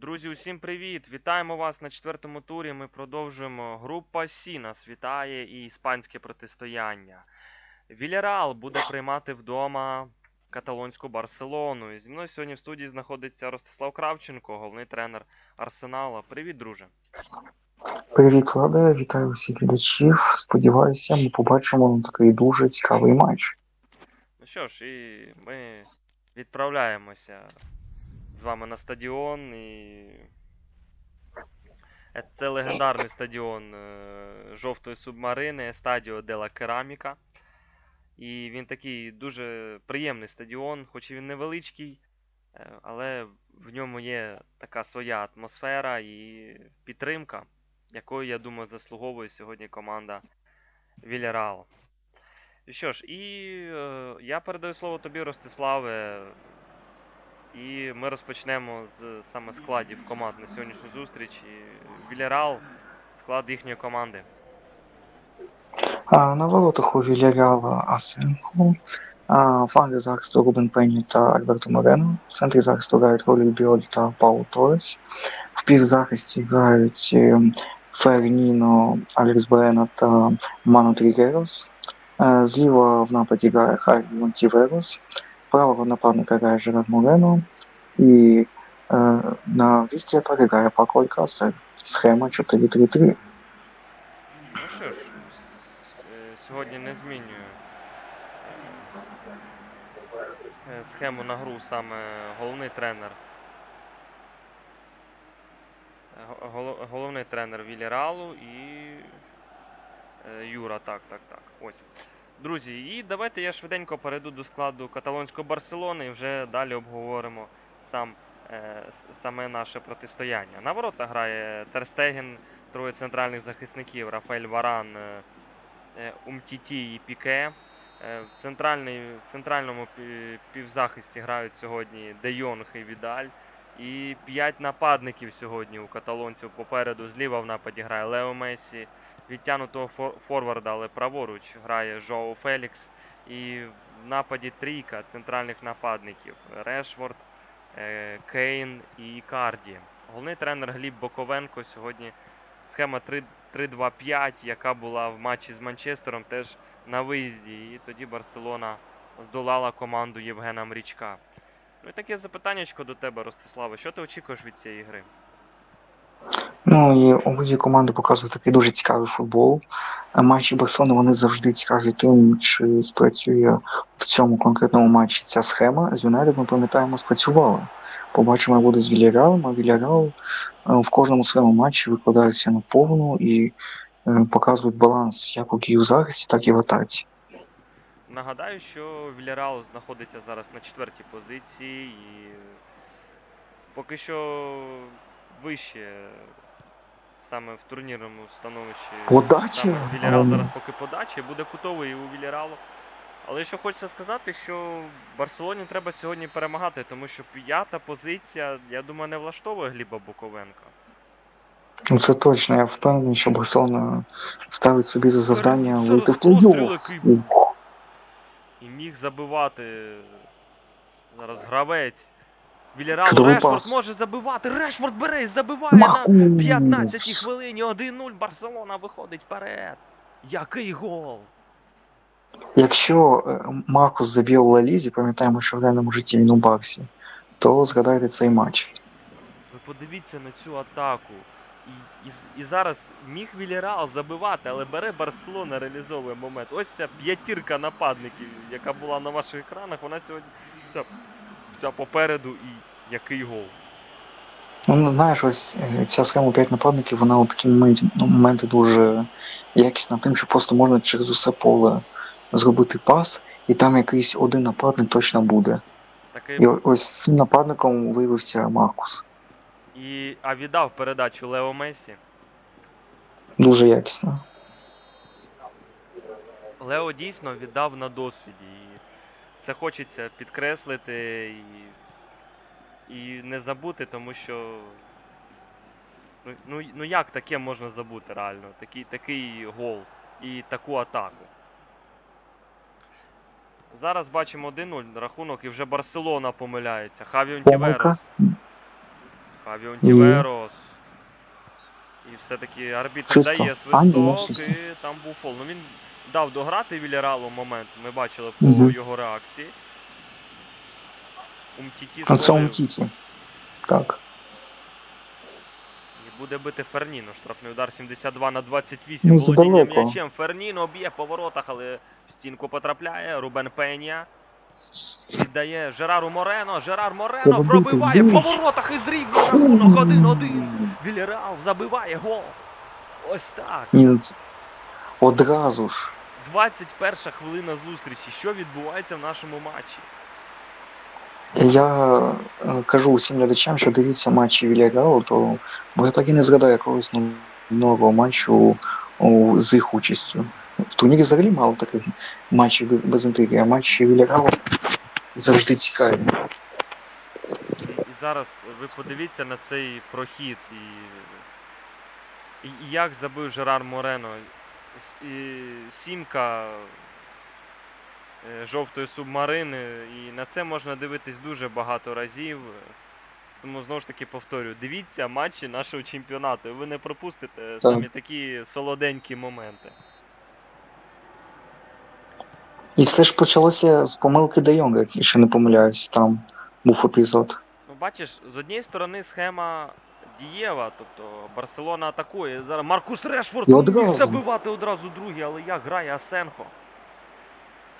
Друзі, усім привіт! Вітаємо вас на четвертому турі. Ми продовжуємо. Група Сі нас вітає і іспанське протистояння. Вільяреал буде приймати вдома каталонську Барселону. І зі мною сьогодні в студії знаходиться Ростислав Кравченко, головний тренер Арсенала. Привіт, друже. Привіт, Влада, вітаю всіх глядачів. Сподіваюся, ми побачимо такий дуже цікавий матч. Ну що ж, і ми відправляємося вами на стадіон. І... Е, Це легендарний стадіон е, жовтої субмарини, Стадіо Дела Кераміка. І він такий дуже приємний стадіон, хоч і він невеличкий, е, але в ньому є така своя атмосфера і підтримка, якою, я думаю, заслуговує сьогодні команда Вільяреал. І Що ж, і я передаю слово тобі, Ростиславе. І ми розпочнемо з саме складів команд на сьогоднішню зустріч. І Вільярал, склад їхньої команди. А на воротах у Вільяреала Асенхо, флангі захисту Рубен Пенні та Альберто Морено, в центрі захисту грають Ролі Біоль та Пауло Торрес, в півзахисті грають е, Ферніно, Алекс Бена та Ману Трігерос, Е, зліва в нападі грає Харі Монтіверос, правого нападника грає Жерар Морено, і е, на вістрі атаки грає Пако. Схема 4-3-3. Ну що ж, е, сьогодні не змінюю е, схему на гру саме головний тренер. Е, го- голо- Головний тренер Вільяралу і е, Юра, так, так, так. Ось. Друзі, і давайте я швиденько перейду до складу каталонської Барселони і вже далі обговоримо сам, е, саме наше протистояння. На ворота грає Терстеген, троє центральних захисників Рафаель Варан, е, е, Умтіті і Піке. Е, В, в центральному півзахисті грають сьогодні Де Йонг і Відаль. І п'ять нападників сьогодні у каталонців попереду. Зліва в нападі грає Лео Месі, відтянутого форварда, але праворуч грає Жоу Фелікс. І в нападі трійка центральних нападників Решворд, е, Кейн і Ікарді. Головний тренер Гліб Боковенко сьогодні схема 3 3-2-5, яка була в матчі з Манчестером, теж на виїзді. І тоді Барселона здолала команду Євгена Мрічка. Ну і таке запитаннячко до тебе, Ростиславе. Що ти очікуєш від цієї гри? Ну і обидві команди показують такий дуже цікавий футбол. Е, Матчі Барселони вони завжди цікаві тим, чи спрацює в цьому конкретному матчі ця схема. З Юнайтед ми пам'ятаємо, спрацювала. Побачимо, як буде з Вільяреалом, а Вільяреал е, в кожному своєму матчі викладаються на повну і е, показують баланс як у захисті, так і в атаці. Нагадаю, що Вільярал знаходиться зараз на четвертій позиції і поки що вище саме в турнірному становищі. Вільярал Ем. зараз поки подачі, буде кутовий у Вільяралу. Але що хочеться сказати, що Барселоні треба сьогодні перемагати, тому що п'ята позиція, я думаю, не влаштовує Гліба Буковенка. Ну це точно. Я впевнений, що Барселона ставить собі за завдання вийти в плей-офф. І міг забивати зараз гравець. Вільярал Чудовий Решфорд пас. може забивати. Решфорд бере і забиває на Маркус! 15-й хвилині. 1-0. Барселона виходить вперед. Який гол! Якщо е, Маркус заб'є у Лалізі, пам'ятаємо, що в реальному житті він у Барсі, то згадайте цей матч. Ви подивіться на цю атаку. І, і, і зараз міг Вільярал забивати, але бере Барселона, реалізовує момент. Ось ця п'ятірка нападників, яка була на ваших екранах, вона сьогодні вся, вся попереду і який гол. Ну, знаєш, ось е, ця схема 5 нападників, вона у такі моменті, ну, моменти дуже якісна тим, що просто можна через усе поле зробити пас, і там якийсь один нападник точно буде. Такий І ось цим нападником виявився Маркус. І а віддав передачу Лео Месі. Дуже якісно. Лео дійсно віддав на досвіді. Це хочеться підкреслити і, і не забути, тому що. Ну, ну, ну як таке можна забути реально? Такий, такий гол і таку атаку. Зараз бачимо 1-0 рахунок і вже Барселона помиляється. Хаві Помилка. Онтіверос. Хаві Онтіверос. І все-таки арбітр дає свисток, і там був фол. Ну він дав дограти Вільяралу момент, ми бачили по Мгм. його реакції. Умтіті А це. Умтіті. Так. І буде бити Ферніно. Штрафний удар 72 на 28. Ну, Володіння м'ячем. Ферніно б'є по воротах, але в стінку потрапляє. Рубен Пеня. Віддає Жерару Морено. Жерар Морено пробиває по воротах із рівня рахунок 1-1. Вільярал забиває гол. Ось так. Ні, Одразу ж. 21 хвилина зустрічі. Що відбувається в нашому матчі? Я е, кажу усім глядачам, що дивіться матчі Вільяреалу, то бо я так і не згадаю якогось ну, нового матчу з їх участю. В турнірі взагалі мало таких матчів без, без інтриги, а матчі Вільяреалу завжди цікаві. І, зараз ви подивіться на цей прохід і, і як забив Жерар Морено. Сімка е, жовтої субмарини, і на це можна дивитись дуже багато разів. Тому знову ж таки повторюю, дивіться матчі нашого чемпіонату, і ви не пропустите самі такі солоденькі моменти. І все ж почалося з помилки Де Йонга, якщо не помиляюсь, там був епізод. Ну, бачиш, з однієї сторони схема дієва, тобто Барселона атакує. Зараз Маркус Решфорд міг забивати одразу другий, але як грає Асенхо?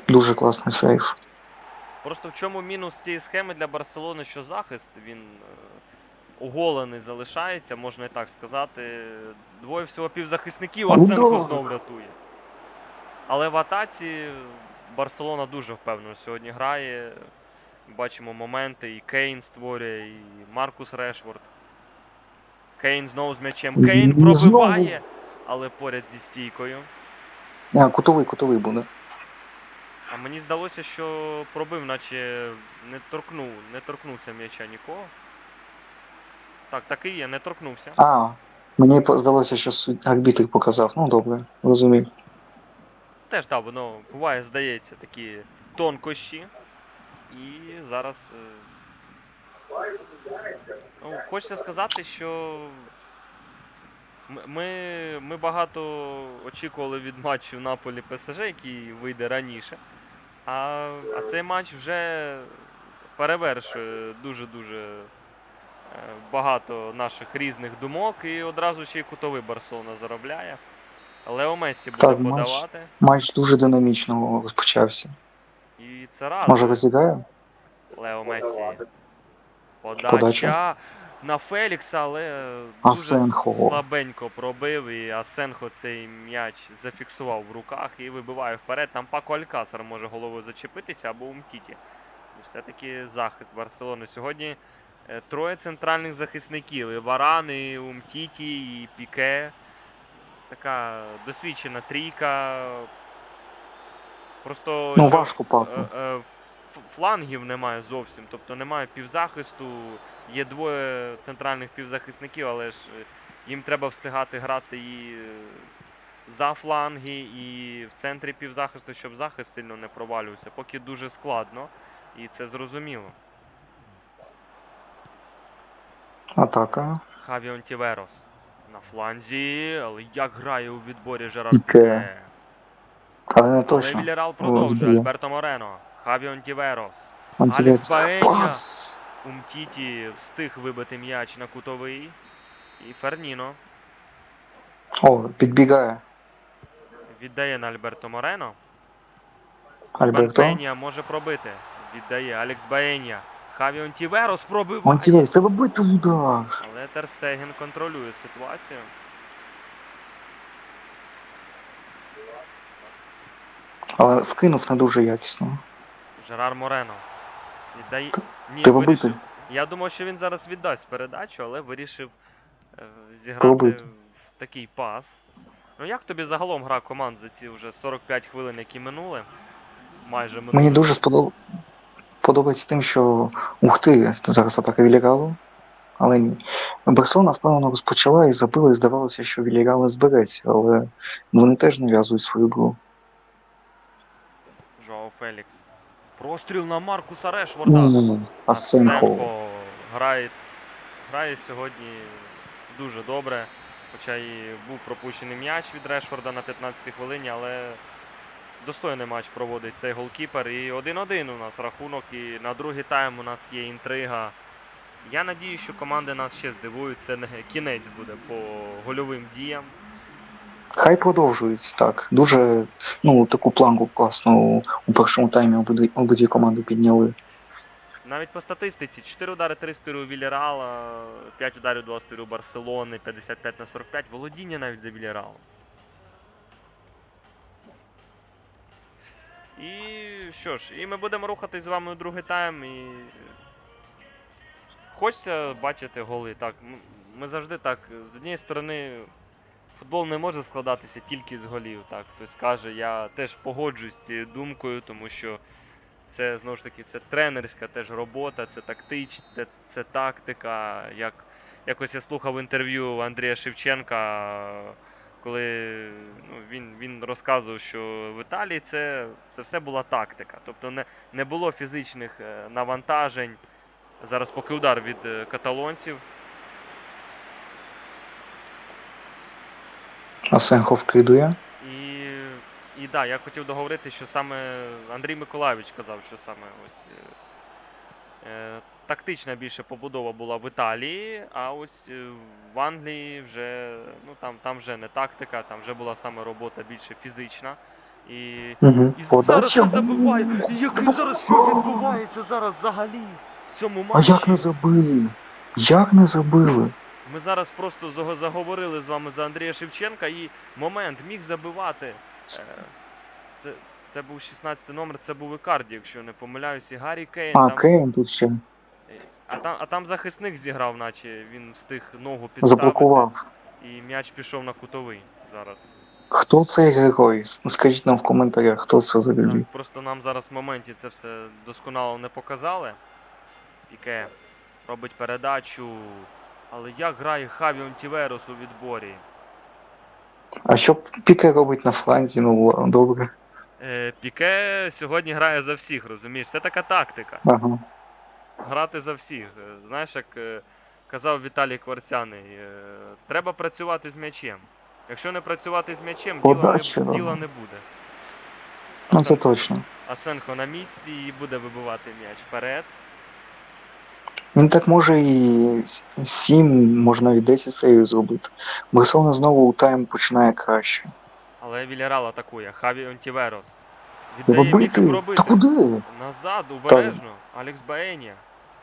Дуже класний сейф. Просто в чому мінус цієї схеми для Барселони, що захист він е, оголений залишається, можна і так сказати. Двоє всього півзахисників, а Ну Сенко рятує. Але в атаці Барселона дуже впевнено сьогодні грає. Бачимо моменти, і Кейн створює, і Маркус Решфорд. Кейн знову з м'ячем. Кейн знову. пробиває, але поряд зі стійкою. А, кутовий, кутовий буде. А мені здалося, що пробив, наче не торкнув, не торкнувся м'яча нікого. Так, так і є, не торкнувся. А, мені здалося, що арбітр показав. Ну добре, розумію. Теж так, воно буває, здається, такі тонкощі. І зараз. Ну, хочеться сказати, що ми, ми багато очікували від матчу Наполі ПСЖ, який вийде раніше. А, а цей матч вже перевершує дуже-дуже е, багато наших різних думок і одразу ще й кутовий Барселона заробляє. Лео Мессі буде Так, подавати. Матч дуже динамічно розпочався. І це радує. Може розіграє? Лео Мессі. Подача, Подача. на Фелікса, але дуже слабенько пробив, і Асенхо цей м'яч зафіксував в руках і вибиває вперед. Там Пако Алькасар може головою зачепитися або Умтіті. І все-таки захист Барселони. Сьогодні е, троє центральних захисників. І Варан, і Умтіті, і Піке. Така досвідчена трійка. Просто Ну важко паку. Флангів немає зовсім, тобто немає півзахисту, є двоє центральних півзахисників, але ж е, їм треба встигати грати і е, за фланги, і в центрі півзахисту, щоб захист сильно не провалювався. Поки дуже складно, і це зрозуміло. Атака. Хаві Онтіверос на фланзі, але як грає у відборі Жерар Піке. Піке. Але не Але. Вільярал продовжує. Альберто Морено, Хаві Онтіверос. Антілець. Баеня. Умтіті встиг вибити м'яч на кутовий. І Ферніно О, підбігає. віддає на Альберто Морено. Альберто. Бенпенія може пробити. Віддає Алекс Баенія. Хаві Онтіверос пробиває. Антілець, треба бити удар. Але Терстеген контролює ситуацію. Але вкинув не дуже якісно. Жерар Морено. Віддає. Ні, Треба вирішив. бити. Я думав, що він зараз віддасть передачу, але вирішив е, зіграти в такий пас. Ну як тобі загалом гра команд за ці вже 45 хвилин, які минули? Майже минули. Мені дуже сподоб... подобається тим, що ух ти, зараз атака Вільяралу. Але ні. Барселона впевнено розпочала і забила, і здавалося, що Вільярал не збереться, але вони теж нав'язують свою гру. Жоао Фелікс. Простріл на Маркуса Решворда. Асенхо. Асенко грає грає сьогодні дуже добре. Хоча і був пропущений м'яч від Решфорда на 15 хвилині, але достойний матч проводить цей голкіпер. І 1-1 у нас рахунок, і на другий тайм у нас є інтрига. Я надію, що команди нас ще здивують. Це не кінець буде по гольовим діям. Хай продовжують так. Дуже ну таку планку класну у першому таймі обидві, обидві команди підняли. Навіть по статистиці 4 удари 3 стиру у Вільяреала, 5 ударів 2 стиру у Барселони, 55 на 45, володіння навіть за Вільяреалом. І що ж, і ми будемо рухатись з вами у другий тайм і. Хочеться бачити голи. Так, ми завжди так. З однієї сторони, футбол не може складатися тільки з голів. Так, хтось скаже, я теж погоджуюсь з цією думкою, тому що це знову ж таки це тренерська теж робота, це тактич, це, це тактика. Як якось я слухав інтерв'ю Андрія Шевченка, коли ну, він, він розказував, що в Італії це, це все була тактика. Тобто не, не було фізичних е, навантажень. Зараз поки удар від е, каталонців. Асенхо вкидує. І, і да, я хотів договорити, що саме Андрій Миколайович казав, що саме ось е, е, тактична більше побудова була в Італії, а ось е, в Англії вже ну там, там вже не тактика, там вже була саме робота більше фізична. І, Угу. і зараз Подача. не забиває. І який зараз що відбувається зараз взагалі в цьому А матчі? як не забили? Як не забили? Ми зараз просто заговорили з вами за Андрія Шевченка і момент міг забивати. Е, Це, це був 16 номер, це був Ікарді, якщо не помиляюсь, і Гаррі Кейн. А, там, Кейн тут ще а, там, а там захисник зіграв, наче він встиг ногу підставити. заблокував. І м'яч пішов на кутовий зараз. Хто цей герой? Скажіть нам в коментарях, хто це за людей. просто нам зараз в моменті це все досконало не показали. Піке робить передачу. Але як грає Хаві Онтіверос у відборі? А що Піке робить на фланзі? Ну добре. Е, Піке сьогодні грає за всіх, розумієш? Це така тактика. Ага. Грати за всіх. Е, Знаєш, як е, казав Віталій Кварцяний, е, треба працювати з м'ячем. Якщо не працювати з м'ячем, діла не, діла не буде. Ну це точно. Асенхо на місці і буде вибивати м'яч вперед. Він так може і 7, можна і 10 сейвів зробити. Барселона знову у тайм починає краще. Але Вільярал атакує. Хаві Онтіверос. Віддає міг бити. Та куди? Назад, обережно. Алекс Баенія.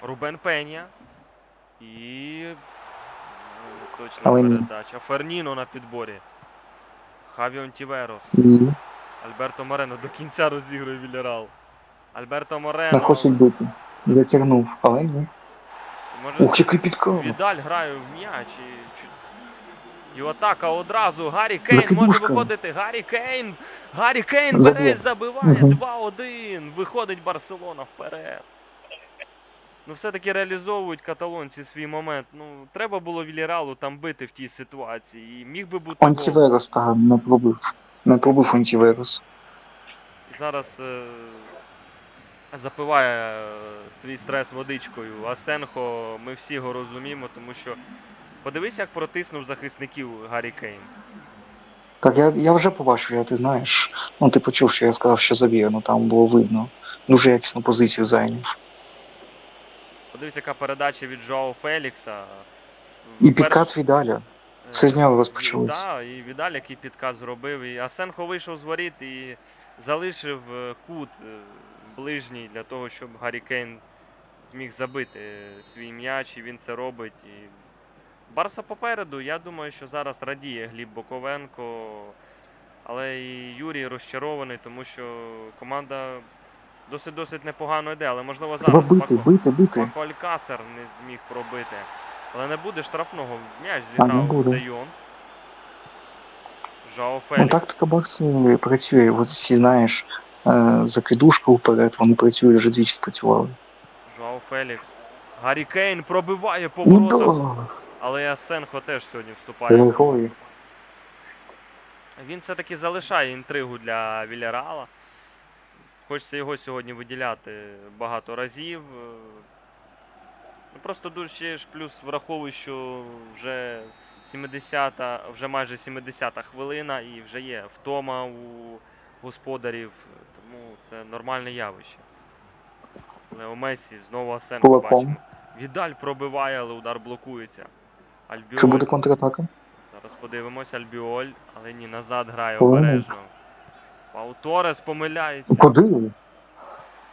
Рубен Пеня. І. ну, Точна Але передача. Ферніно на підборі. Хаві Онтіверос. І Альберто Морено до кінця розігрує Вільярал. Альберто Морено. не хочуть бити. Затягнув, але ні. Може, Ух, який підкол. Відаль грає в м'яч і. І атака одразу. Гаррі Кейн може виходити. Гаррі Кейн! Гаррі Кейн бере, забиває Мгм. 2-1. Виходить Барселона вперед. Ну, все-таки реалізовують каталонці свій момент. Ну, треба було Вільяралу там бити в тій ситуації. І міг би бути. Антіверос та не пробив. Не пробив Антіверос. І зараз е, запиває е, свій стрес водичкою. Асенхо, ми всі його розуміємо, тому що подивись, як протиснув захисників Гаррі Кейн. Так, я, я вже побачив, я ти знаєш. Ну ти почув, що я сказав, що заб'є, ну там було видно. Дуже якісну позицію зайняв. Подивись, яка передача від Жоао Фелікса. І підкат Відаля. Все з нього розпочалось. Так, і Відаль, який підкат зробив. І Асенхо вийшов з воріт і залишив е, кут е, ближній для того, щоб Гаррі Кейн зміг забити свій м'яч, і він це робить. І Барса попереду, я думаю, що зараз радіє Гліб Боковенко, але і Юрій розчарований, тому що команда досить-досить непогано йде, але можливо зараз бити, Пако- бити, бити. Пако Алькасер не зміг пробити. Але не буде штрафного. М'яч зіграв. Дейон. Жао Ну Фелікс. тактика Барси працює. От всі знаєш, закидушка вперед, вони працюють, вже двічі спрацювали. Жао Фелікс. Гаррі Кейн пробиває по Ну Але Асенхо теж сьогодні вступає. герої. Він все-таки залишає інтригу для Вільяреала. Хочеться його сьогодні виділяти багато разів. Е, Ну просто дуже ж плюс враховуй, що вже 70-та, вже майже 70-та хвилина і вже є втома у господарів, тому це нормальне явище. Лео Месі, знову Асенко бачимо. Відаль пробиває, але удар блокується. Альбіоль. Чи буде контратака? Зараз подивимось, Альбіоль, але ні, назад грає обережно. Пау Торес помиляється. Куди?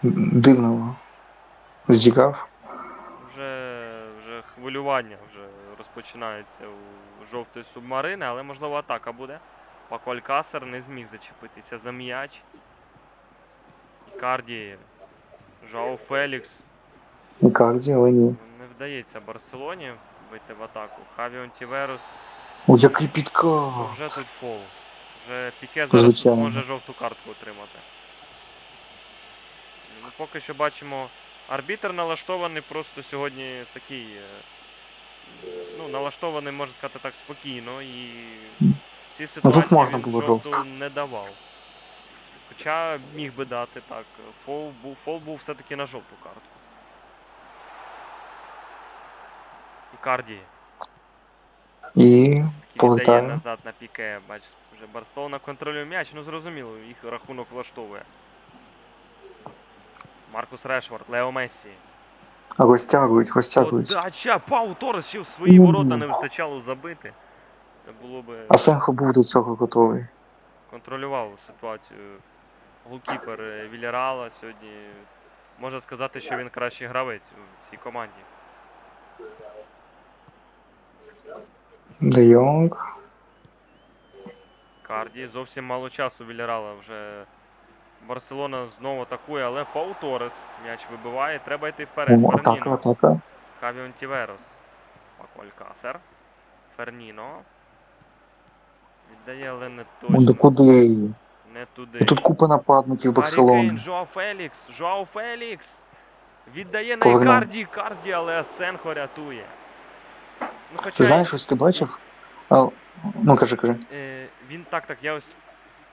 Дивно. Зіграв. Вже, вже хвилювання вже розпочинається у жовтої субмарини, але можливо атака буде. Пако Алькасер не зміг зачепитися за м'яч. Ікарді. Жао Фелікс. Ікарді, але ні. Не вдається Барселоні вийти в атаку. Хавіон Тіверус. О, який Ну, підкат. Вже тут фол. Вже Піке зараз Звичайно. може жовту картку отримати. Ну, поки що бачимо, арбітр налаштований просто сьогодні такий. е, Ну, налаштований, можна сказати так, спокійно і в цій ситуації Ну, можна він було жовту жорстко. не давав. Хоча міг би дати так. Фол був, фол був все-таки на жовту картку. Ікарді. І повертає. назад на піке. Бачиш, вже Барселона контролює м'яч, ну зрозуміло, їх рахунок влаштовує. Маркус Решфорд, Лео Мессі. розтягують, розтягують. Подача! Пау Торес ще в свої Ну. ворота не вистачало забити. Це було би. Асенхо був до цього готовий. Контролював ситуацію голкіпер е, Вільярала сьогодні. Можна сказати, що він кращий гравець у цій команді. Де Йонг. Карді зовсім мало часу Вільярала вже. Барселона знову атакує, але Пау Торес м'яч вибиває, треба йти вперед. О, Атака, атака. Хавіон Тіверос. Пако Алькасер. Ферніно. Віддає, але не Ну, точно. Не туди. Тут купа нападників Барселони. Жоао Фелікс. Жоао Фелікс. Віддає на. Ікарді, Ікарді, але Асенхо рятує. Ну, хоча Ти знаєш, ось ти бачив? А, ну кажи, кажи. е, він так, так, я ось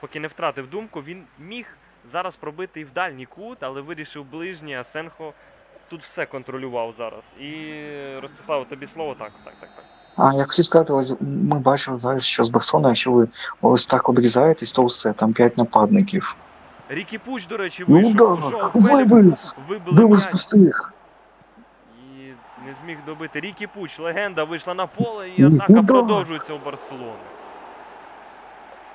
поки не втратив думку, він міг зараз пробити і в дальній кут, але вирішив ближній, а Сенхо тут все контролював зараз. І Ростислав, тобі слово так, так, так, так. А я хотів сказати, ось ми бачимо зараз, що з Барселони, якщо ви ось так обрізаєтесь, то все, там 5 нападників. Рікі Пуч, до речі, Ну да, Жоао Фелікс вибив! Вибив з пустих. і не зміг добити. Рікі Пуч, легенда, вийшла на поле і Ну атака да. продовжується у Барселони.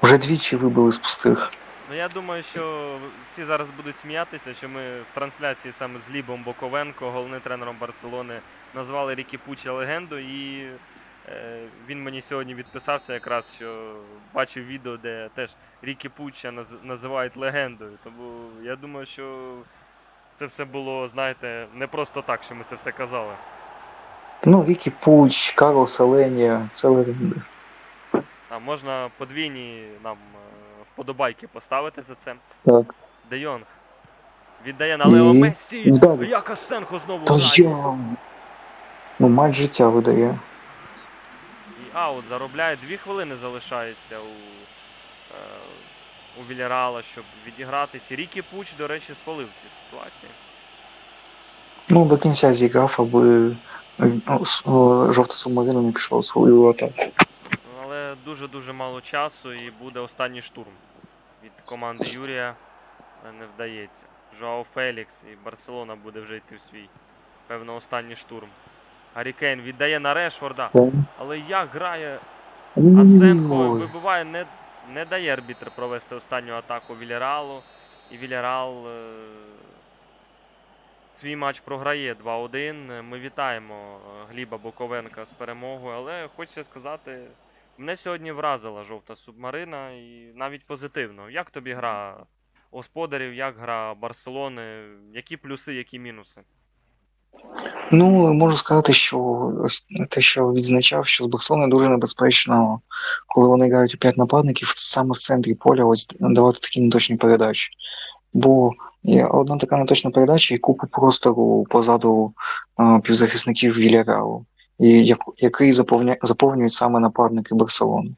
Вже двічі вибили з пустих. Ну я думаю, що всі зараз будуть сміятися, що ми в трансляції саме з Лібом Боковенко, головним тренером Барселони, назвали Рікі Пуча легенду, і він мені сьогодні відписався якраз, що бачив відео, де теж Рікі Пуча називають легендою. Тому я думаю, що це все було, знаєте, не просто так, що ми це все казали. Ну, Вікі Пуч, Карло Селенія, це легенди. А можна подвійні нам е, вподобайки поставити за це. Так. Де Йонг. Віддає на Лео І Мессі. вдарить. Як Асенко знову грає. Ну, матч життя видає. Аут заробляє. Дві хвилини залишається у, е, у Вільярала, щоб відігратися. Рікі Пуч, до речі, схвалив ці ситуації. Ну, до кінця зіграв, аби е, ну, жовта субмарина не пішла у свою атаку. Але дуже-дуже мало часу і буде останній штурм від команди Юрія. Не вдається. Жоао Фелікс і Барселона буде вже йти в свій, певно, останній штурм. Гаррі Кейн віддає на Решфорда. Але як грає Асенко вибиває, не, не дає арбітр провести останню атаку Вільяралу. І Вільярал е, свій матч програє 2-1. Ми вітаємо е, Гліба Боковенка з перемогою, але хочеться сказати, мене сьогодні вразила жовта субмарина і навіть позитивно. Як тобі гра господарів, як гра Барселони, які плюси, які мінуси? Ну, можу сказати, що ось те, що відзначав, що з Барселони дуже небезпечно, коли вони грають у п'ять нападників, саме в центрі поля ось давати такі неточні передачі. Бо є одна така неточна передача і купу простору позаду а, півзахисників Вільяралу, і як, який заповня, заповнюють саме нападники Барселони.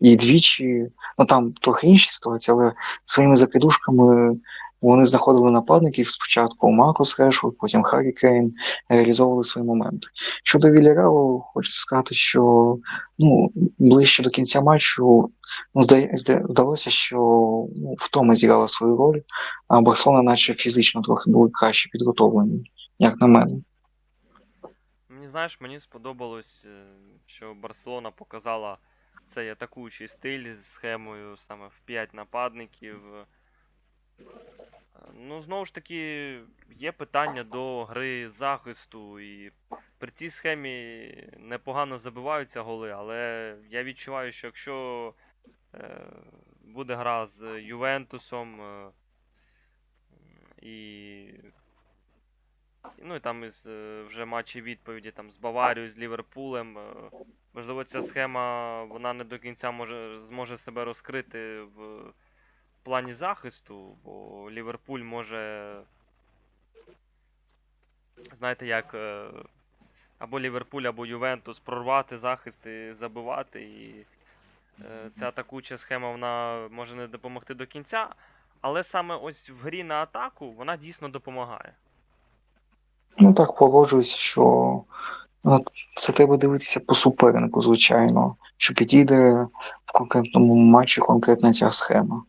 І двічі, ну там трохи інші ситуації, але своїми закидушками вони знаходили нападників спочатку Маркус Решфорд, потім Харрі Кейн, реалізовували свої моменти. Щодо Вільяралу, хочу сказати, що ну, ближче до кінця матчу ну, здалося, що ну, втома зіграла свою роль, а Барселона наче фізично трохи були краще підготовлені, як на мене. Мені знаєш, мені сподобалось, е, що Барселона показала цей атакуючий стиль з схемою саме в 5 нападників. Ну, знову ж таки, є питання до гри захисту, і при цій схемі непогано забиваються голи, але я відчуваю, що якщо е, буде гра з Ювентусом е, і Ну і там із е, вже матчі відповіді там з Баварією, з Ліверпулем. Можливо, ця схема вона не до кінця може, зможе себе розкрити в плані захисту, бо Ліверпуль може. Знаєте, як. е, Або Ліверпуль, або Ювентус прорвати захист і забивати. І е, ця атакуюча схема вона може не допомогти до кінця. Але саме ось в грі на атаку вона дійсно допомагає. Ну так погоджуюся, що ну, це треба дивитися по супернику, звичайно, що підійде в конкретному матчі конкретна ця схема.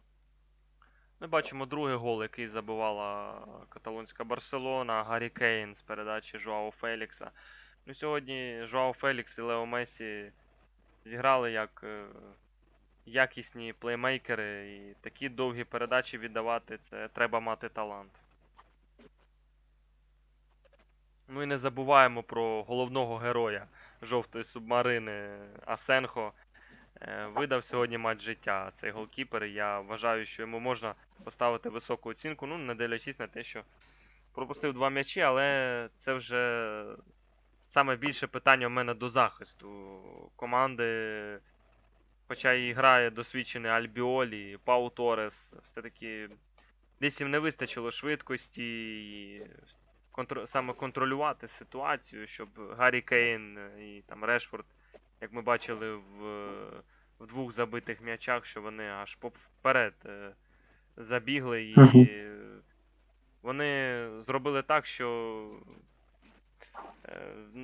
Ми бачимо другий гол, який забивала каталонська Барселона, Гаррі Кейн з передачі Жуао Фелікса. Ну, сьогодні Жуао Фелікс і Лео Месі зіграли як е, якісні плеймейкери, і такі довгі передачі віддавати це треба мати талант. Ну і не забуваємо про головного героя жовтої субмарини Асенхо. Е, Видав сьогодні матч життя цей голкіпер. Я вважаю, що йому можна поставити високу оцінку, ну, не дивлячись на те, що пропустив два м'ячі, але це вже саме більше питання у мене до захисту команди. Хоча і грає досвідчений Альбіолі, Пау Торес, все-таки десь їм не вистачило швидкості контр... саме контролювати ситуацію, щоб Гаррі Кейн і там Решфорд, як ми бачили в, в двох забитих м'ячах, що вони аж поперед е, забігли і вони зробили так, що е,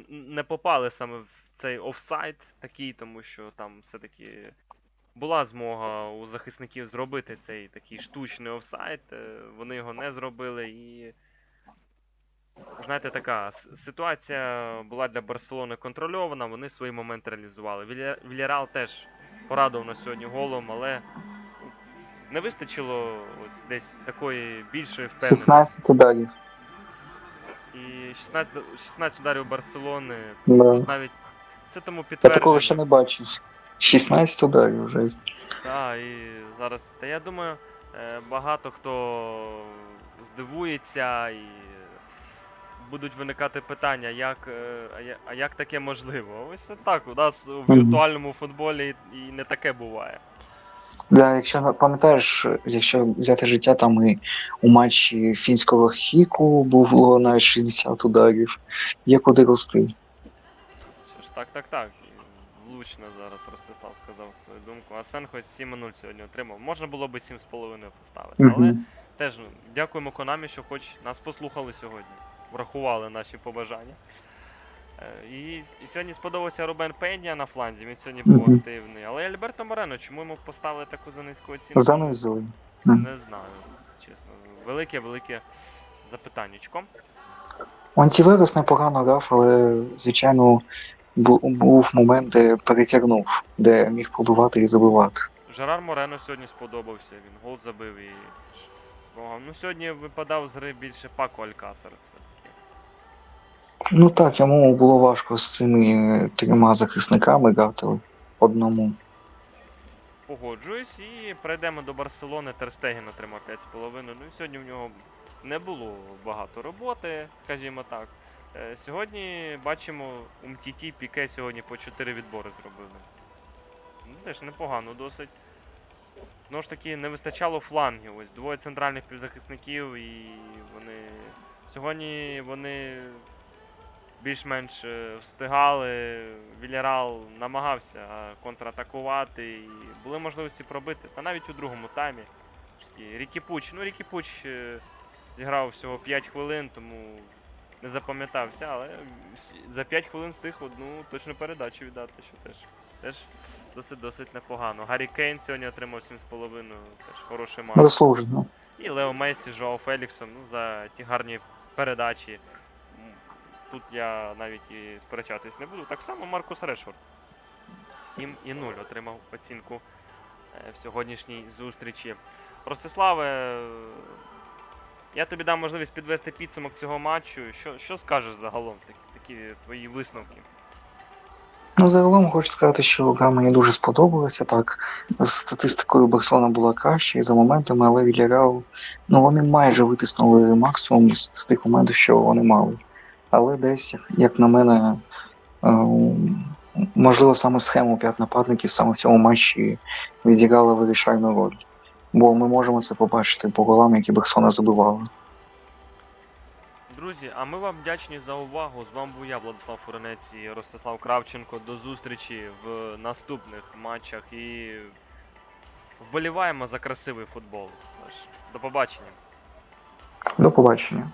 не попали саме в цей офсайд такий, тому що там все-таки була змога у захисників зробити цей такий штучний офсайд. е, Вони його не зробили і. Знаєте, така ситуація була для Барселони контрольована, вони свої моменти реалізували. Вільярал теж порадував на сьогодні голом, але не вистачило ось десь такої більшої впевненості. 16 ударів. І 16, 16 ударів Барселони. Да. Навіть це тому Я такого ще не бачив. 16 ударів вже. Так, і зараз. Та я думаю, е, багато хто здивується і будуть виникати питання, як, е, а як таке можливо? Ось так, у нас у віртуальному футболі і не таке буває. Да, якщо пам'ятаєш, якщо взяти життя, там і у матчі фінського хіку було навіть 60 ударів. Є куди рости. Що ж, так, так, так. Влучно зараз розписав, сказав свою думку. А Сенхо 7-0 сьогодні отримав. Можна було би 7,5 поставити, але Мгм. теж ну, дякуємо Конамі, що хоч нас послухали сьогодні. Врахували наші побажання. Е, І, і сьогодні сподобався Робен Пеня на фланзі, він сьогодні був активний. Але Альберто Морено, чому йому поставили таку за низьку оцінку? Занизили. Не знаю, чесно. Велике-велике запитаннячко. Антіверус непогано грав, але, звичайно, був момент, де перетягнув, де міг пробивати і забивати. Жерар Морено сьогодні сподобався, він гол забив і. Ну сьогодні випадав з гри більше Пако Алькасер все-таки. Ну так, йому було важко з цими трьома захисниками грати одному. Погоджуюсь і перейдемо до Барселони. Терстеген отримав 5,5. Ну і сьогодні в нього не було багато роботи, скажімо так. Е, Сьогодні бачимо, у МТТ Піке сьогодні по 4 відбори зробили. Ну, теж непогано досить. Знову ж таки, не вистачало флангів. Ось двоє центральних півзахисників, і вони. Сьогодні вони більш-менш е, встигали. Вільярал намагався контратакувати і були можливості пробити. Та навіть у другому таймі Рікі Пуч, ну Рікі Пуч е, зіграв всього 5 хвилин, тому не запам'ятався, але за 5 хвилин встиг одну точну передачу віддати, що теж, теж досить досить непогано. Гаррі Кейн сьогодні отримав 7,5, теж хороший матч. Заслужено. І Лео Месі з Жоао Феліксом, ну, за ті гарні передачі. Тут я навіть і сперечатись не буду. Так само Маркус Решфорд. 7 і 0 отримав оцінку е, в сьогоднішній зустрічі. Ростиславе, я тобі дам можливість підвести підсумок цього матчу. Що, що скажеш загалом? Так- Такі твої висновки. Ну, загалом хочу сказати, що гра мені дуже сподобалася. Так, з статистикою Барселона була краще і за моментами, але Вільяреал, ну вони майже витиснули максимум з тих моментів, що вони мали. Але десь, як на мене, е, можливо, саме схема п'ять нападників саме в цьому матчі відіграла вирішальну роль. Бо ми можемо це побачити по голам, які Барселона забивала. Друзі, а ми вам вдячні за увагу. З вами був я, Владислав Фуренець і Ростислав Кравченко. До зустрічі в наступних матчах і вболіваємо за красивий футбол. До побачення. До побачення.